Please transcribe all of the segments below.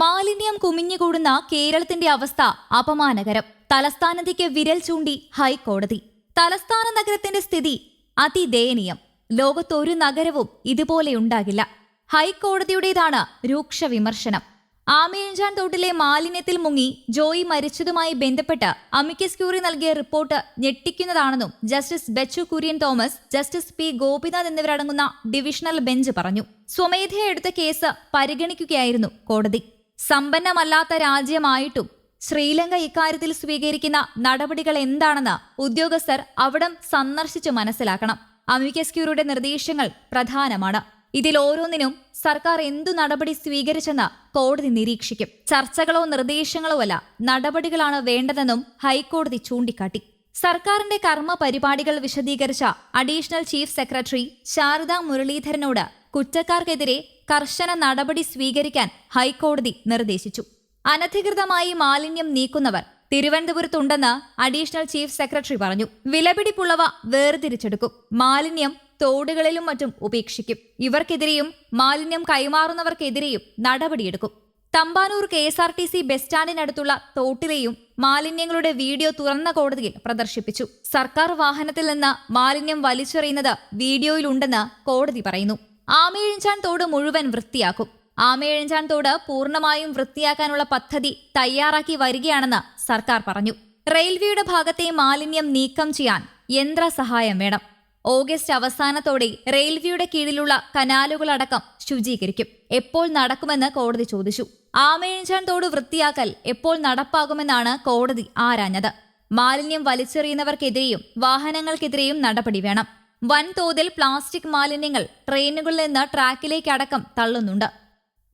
മാലിന്യം കുമിഞ്ഞുകൂടുന്ന കേരളത്തിന്റെ അവസ്ഥ അപമാനകരം. തലസ്ഥാനത്തേക്ക് വിരൽ ചൂണ്ടി ഹൈക്കോടതി. തലസ്ഥാന നഗരത്തിന്റെ സ്ഥിതി അതിദയനീയം. ലോകത്തൊരു നഗരവും ഇതുപോലെ ഉണ്ടാകില്ല. ഹൈക്കോടതിയുടേതാണ് രൂക്ഷ വിമർശനം. ആമേഴഞ്ചാൻ തോട്ടിലെ മാലിന്യത്തിൽ മുങ്ങി ജോയി മരിച്ചതുമായി ബന്ധപ്പെട്ട് അമിക്കസ് ക്യൂറി നൽകിയ report ഞെട്ടിക്കുന്നതാണെന്നും justice Bechu Kurian Thomas justice P Gopinath എന്നിവരടങ്ങുന്ന ഡിവിഷണൽ ബെഞ്ച് പറഞ്ഞു. സ്വമേധയെടുത്ത കേസ് പരിഗണിക്കുകയായിരുന്നു കോടതി. സമ്പന്നമല്ലാത്ത രാജ്യമായിട്ടും ശ്രീലങ്ക ഇക്കാര്യത്തിൽ സ്വീകരിക്കുന്ന നടപടികൾ എന്താണെന്ന് ഉദ്യോഗസ്ഥർ അവിടം സന്ദർശിച്ചു മനസ്സിലാക്കണം. അമിക്കസ് ക്യൂറിയുടെ നിർദ്ദേശങ്ങൾ പ്രധാനമാണ്. ഇതിൽ ഓരോന്നിനും സർക്കാർ എന്തു നടപടി സ്വീകരിച്ചെന്ന് കോടതി നിരീക്ഷിക്കും. ചർച്ചകളോ നിർദ്ദേശങ്ങളോ അല്ല നടപടികളാണ് വേണ്ടതെന്നും ഹൈക്കോടതി ചൂണ്ടിക്കാട്ടി. സർക്കാരിന്റെ കർമ്മ പരിപാടികൾ വിശദീകരിച്ച അഡീഷണൽ ചീഫ് സെക്രട്ടറി ശാരദ മുരളീധരനോട് കുറ്റക്കാർക്കെതിരെ കർശന നടപടി സ്വീകരിക്കാൻ ഹൈക്കോടതി നിർദ്ദേശിച്ചു. അനധികൃതമായി മാലിന്യം നീക്കുന്നവർ തിരുവനന്തപുരത്തുണ്ടെന്ന് അഡീഷണൽ ചീഫ് സെക്രട്ടറി പറഞ്ഞു. വിലപിടിപ്പുള്ളവ വേർതിരിച്ചെടുക്കും. മാലിന്യം തോടുകളിലും മറ്റും ഉപേക്ഷിക്കും. ഇവർക്കെതിരെയും മാലിന്യം കൈമാറുന്നവർക്കെതിരെയും നടപടിയെടുക്കും. Thampanoor K S R T C bus സ്റ്റാൻഡിനടുത്തുള്ള തോട്ടിലെയും മാലിന്യങ്ങളുടെ വീഡിയോ തുറന്ന കോടതിയിൽ പ്രദർശിപ്പിച്ചു. സർക്കാർ വാഹനത്തിൽ നിന്ന് മാലിന്യം വലിച്ചെറിയുന്നത് വീഡിയോയിലുണ്ടെന്ന് കോടതി പറയുന്നു. ആമയിഴഞ്ചാൻ തോട് മുഴുവൻ വൃത്തിയാക്കും. ആമയിഴഞ്ചാൻ തോട് പൂർണമായും വൃത്തിയാക്കാനുള്ള പദ്ധതി തയ്യാറാക്കി വരികയാണെന്ന് സർക്കാർ പറഞ്ഞു. റെയിൽവേയുടെ ഭാഗത്തെ മാലിന്യം നീക്കം ചെയ്യാൻ യന്ത്ര സഹായം വേണം. ഓഗസ്റ്റ് അവസാനത്തോടെ റെയിൽവേയുടെ കീഴിലുള്ള കനാലുകളടക്കം ശുചീകരിക്കും. എപ്പോൾ നടക്കുമെന്ന് കോടതി ചോദിച്ചു. ആമയിഴഞ്ചാൻ തോട് വൃത്തിയാക്കൽ എപ്പോൾ നടപ്പാകുമെന്നാണ് കോടതി ആരാഞ്ഞത്. മാലിന്യം വലിച്ചെറിയുന്നവർക്കെതിരെയും വാഹനങ്ങൾക്കെതിരെയും നടപടി വേണം. വൻതോതിൽ പ്ലാസ്റ്റിക് മാലിന്യങ്ങൾ ട്രെയിനുകളിൽ നിന്ന് ട്രാക്കിലേക്ക് അടക്കം തള്ളുന്നുണ്ട്.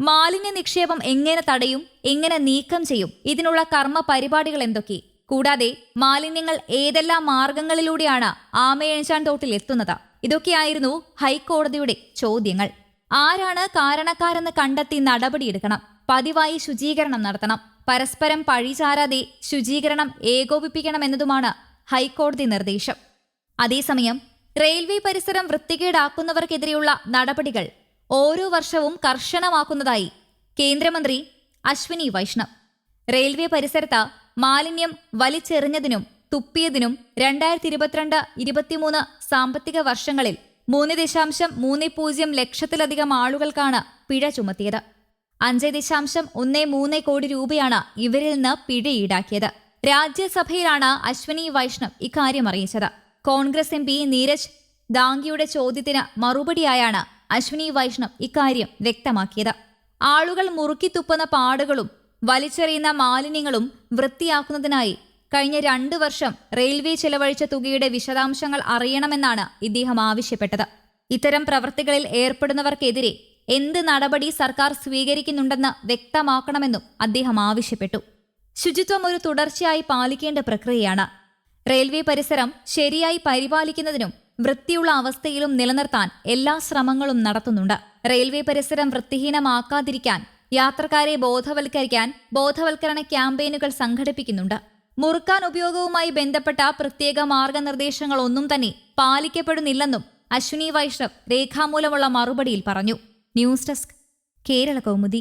മാലിന്യ നിക്ഷേപം എങ്ങനെ തടയും എങ്ങനെ നീക്കം ചെയ്യും ഇതിനുള്ള കർമ്മ പരിപാടികൾ എന്തൊക്കെ? കൂടാതെ മാലിന്യങ്ങൾ ഏതെല്ലാം മാർഗങ്ങളിലൂടെയാണ് ആമയഴിച്ചാൻ തോട്ടിൽ എത്തുന്നത്? ഇതൊക്കെയായിരുന്നു ഹൈക്കോടതിയുടെ ചോദ്യങ്ങൾ. ആരാണ് കാരണക്കാരെന്ന് കണ്ടെത്തി നടപടിയെടുക്കണം. പതിവായി ശുചീകരണം നടത്തണം. പരസ്പരം പഴിചാരാതെ ശുചീകരണം ഏകോപിപ്പിക്കണമെന്നതുമാണ് ഹൈക്കോടതി നിർദ്ദേശം. അതേസമയം റെയിൽവേ പരിസരം വൃത്തികേടാക്കുന്നവർക്കെതിരെയുള്ള നടപടികൾ ഓരോ വർഷവും കർശനമാക്കുന്നതായി കേന്ദ്രമന്ത്രി അശ്വിനി വൈഷ്ണവ്. റെയിൽവേ പരിസരത്ത് മാലിന്യം വലിച്ചെറിഞ്ഞതിനും തുപ്പിയതിനും രണ്ടായിരത്തി ഇരുപത്തിരണ്ട് ഇരുപത്തിമൂന്ന് സാമ്പത്തിക വർഷങ്ങളിൽ മൂന്ന് ദശാംശം മൂന്ന് പൂജ്യം ലക്ഷത്തിലധികം ആളുകൾക്കാണ് പിഴ ചുമത്തിയത്. അഞ്ച് ദശാംശം ഒന്ന് മൂന്ന് കോടി രൂപയാണ് ഇവരിൽ നിന്ന് പിഴ ഈടാക്കിയത്. രാജ്യസഭയിലാണ് അശ്വിനി വൈഷ്ണവ് ഇക്കാര്യം അറിയിച്ചത്. കോൺഗ്രസ് എം പി നീരജ് ദാംഗിയുടെ ചോദ്യത്തിന് മറുപടിയായാണ് അശ്വിനി വൈഷ്ണവ് ഇക്കാര്യം വ്യക്തമാക്കിയത്. ആളുകൾ മുറുക്കിത്തുപ്പുന്ന പാടുകളും വലിച്ചെറിയുന്ന മാലിന്യങ്ങളും വൃത്തിയാക്കുന്നതിനായി കഴിഞ്ഞ രണ്ടു വർഷം റെയിൽവേ ചെലവഴിച്ച തുകയുടെ വിശദാംശങ്ങൾ അറിയണമെന്നാണ് ഇദ്ദേഹം ആവശ്യപ്പെട്ടത്. ഇത്തരം പ്രവൃത്തികളിൽ ഏർപ്പെടുന്നവർക്കെതിരെ എന്ത് നടപടി സർക്കാർ സ്വീകരിക്കുന്നുണ്ടെന്ന് വ്യക്തമാക്കണമെന്നും അദ്ദേഹം ആവശ്യപ്പെട്ടു. ശുചിത്വം ഒരു തുടർച്ചയായി പാലിക്കേണ്ട പ്രക്രിയയാണ്. റെയിൽവേ പരിസരം ശരിയായി പരിപാലിക്കുന്നതിനും വൃത്തിയുള്ള അവസ്ഥയിലും നിലനിർത്താൻ എല്ലാ ശ്രമങ്ങളും നടത്തുന്നുണ്ട്. റെയിൽവേ പരിസരം വൃത്തിഹീനമാക്കാതിരിക്കാൻ യാത്രക്കാരെ ബോധവൽക്കരിക്കാൻ ബോധവൽക്കരണ ക്യാമ്പയിനുകൾ സംഘടിപ്പിക്കുന്നുണ്ട്. മുറുക്കാൻ ഉപയോഗവുമായി ബന്ധപ്പെട്ട പ്രത്യേക മാർഗനിർദ്ദേശങ്ങളൊന്നും തന്നെ പാലിക്കപ്പെടുന്നില്ലെന്നും അശ്വിനി വൈഷ്ണവ് രേഖാമൂലമുള്ള മറുപടിയിൽ പറഞ്ഞു. News desk Kerala Kaumudi.